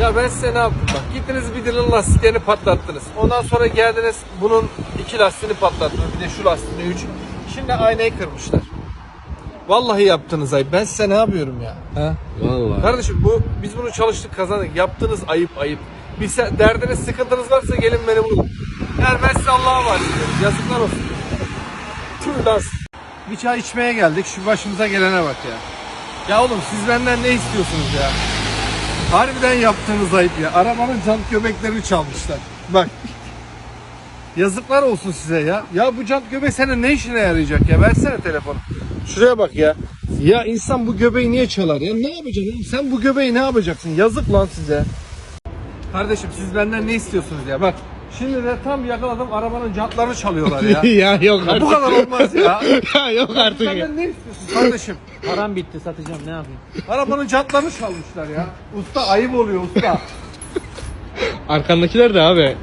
Ya ben size ne yaptım bak. Gittiniz bir dilin lastiklerini patlattınız. Ondan sonra geldiniz bunun iki lastiğini patlattınız. Bir de şu lastiğini üç. Şimdi aynayı kırmışlar. Vallahi yaptınız ayıp. Ben size ne yapıyorum ya? Ha? Vallahi. Kardeşim bu biz bunu çalıştık kazandık. Yaptığınız ayıp ayıp. Bir se- derdiniz sıkıntınız varsa gelin beni bulun. Yani ben size Allah'a ediyorum. Yazıklar olsun. Tüh lan. Bir çay içmeye geldik. Şu başımıza gelene bak ya. Ya oğlum siz benden ne istiyorsunuz ya? Harbiden yaptığınız ayıp ya. Arabanın jant göbeklerini çalmışlar. Bak. Yazıklar olsun size ya. Ya bu jant göbek senin ne işine yarayacak ya? Versene telefonu. Şuraya bak ya. Ya insan bu göbeği niye çalar ya? Ne yapacaksın? oğlum? Sen bu göbeği ne yapacaksın? Yazık lan size. Kardeşim siz benden ne istiyorsunuz ya? Bak şimdi de tam yakaladım arabanın jantlarını çalıyorlar ya. ya yok Ya bu kadar olmaz ya. ya yok artık ya. Benden ne istiyorsun kardeşim? Param bitti satacağım ne yapayım? Arabanın jantlarını çalmışlar ya. Usta ayıp oluyor usta. Arkandakiler de abi.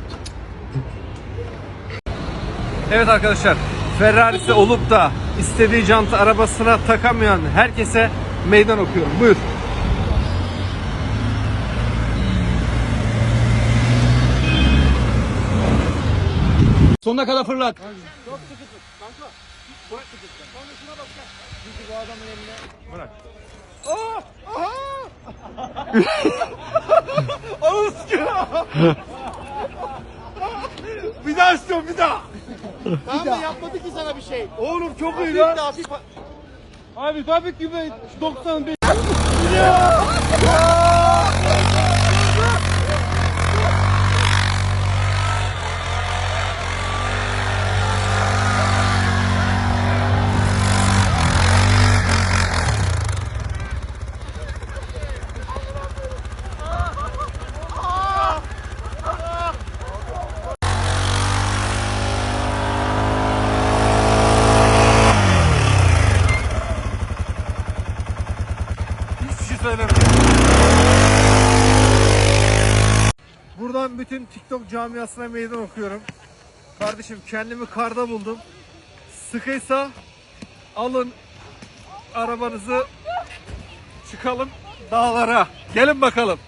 Evet arkadaşlar Ferrari'si olup da istediği jantı arabasına takamayan herkese meydan okuyorum. Buyur. Sonuna kadar fırlat. Bir daha istiyorum bir daha. Tamam da yapmadı ki sana bir şey. Oğlum çok iyi lan. Abi tabii ki ben 95. Hiçbir Buradan bütün TikTok camiasına meydan okuyorum. Kardeşim kendimi karda buldum. Sıkıysa alın arabanızı çıkalım dağlara. Gelin bakalım.